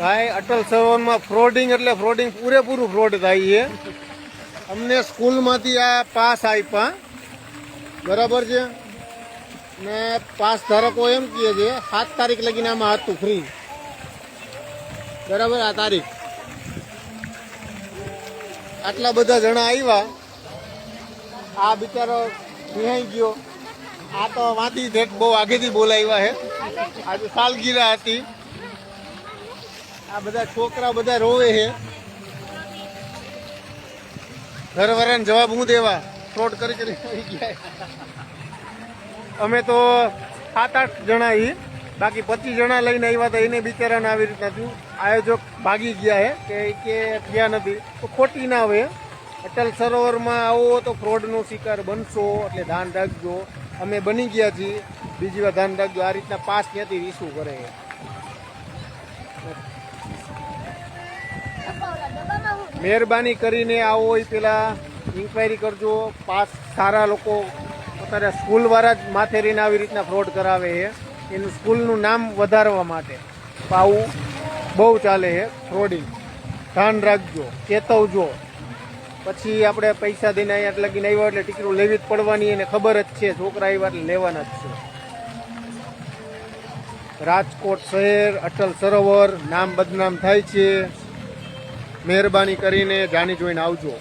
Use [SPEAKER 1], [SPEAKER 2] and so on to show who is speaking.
[SPEAKER 1] ભાઈ, અટલ સરોવરમાં ફ્રોડિંગ એટલે ફ્રોડિંગ પૂરેપૂરું ફ્રોડ થાય છે. અમને સ્કૂલમાંથી આ પાસ આપ્યા. બરાબર છે? ને પાસ ધારકો એમ કહે છે, સાત તારીખ લગીને આમાં હતું ફ્રી બરાબર આ તારીખ. આટલા બધા જણા આવ્યા આ બિચારો નિહાઈ ગયો. આ તો વાંચી બહુ આગેથી બોલાવ્યા હે. આજે સાલગીરા હતી. આ બધા છોકરા બધા રોવે છે. ઘરવાળાને જવાબ હું દેવા? ફ્રોડ કરી કરી આવી અમે તો સાત આઠ જણા એ બાકી પચીસ જણા લઈને આવ્યા હતા, એને બિચારાને આવી રીતના થયું. આયોજક ભાગી ગયા હે, કે કે થયા નથી. તો ખોટી ના હોય અટલ સરોવરમાં આવો તો ફ્રોડનો શિકાર બનશો, એટલે ધ્યાન રાખજો. અમે બની ગયા છીએ. બીજી વાર ધ્યાન રાખજો. આ રીતના પાસ ક્યાંથી ઇસ્યુ કરે મહેરબાની કરીને આવો હોય પેલા ઇન્ક્વાયરી કરજો. પાસ સારા લોકો અત્યારે સ્કૂલવાળા જ માથે રહીને આવી રીતના ફ્રોડ કરાવે છે. એનું સ્કૂલનું નામ વધારવા માટે. આવું બહુ ચાલે છે ફ્રોડિંગ ધ્યાન રાખજો, ચેતવજો. પછી આપણે પૈસા દઈને અહીંયા લગીને આવ્યા એટલે ટિકિટો લેવી જ પડવાની એને ખબર જ છે, છોકરા આવ્યા એટલે લેવાના જ છે. રાજકોટ શહેર, અટલ સરોવર, નામ બદનામ થાય છે. મહેરબાની કરીને જાણી જોઈને આવજો.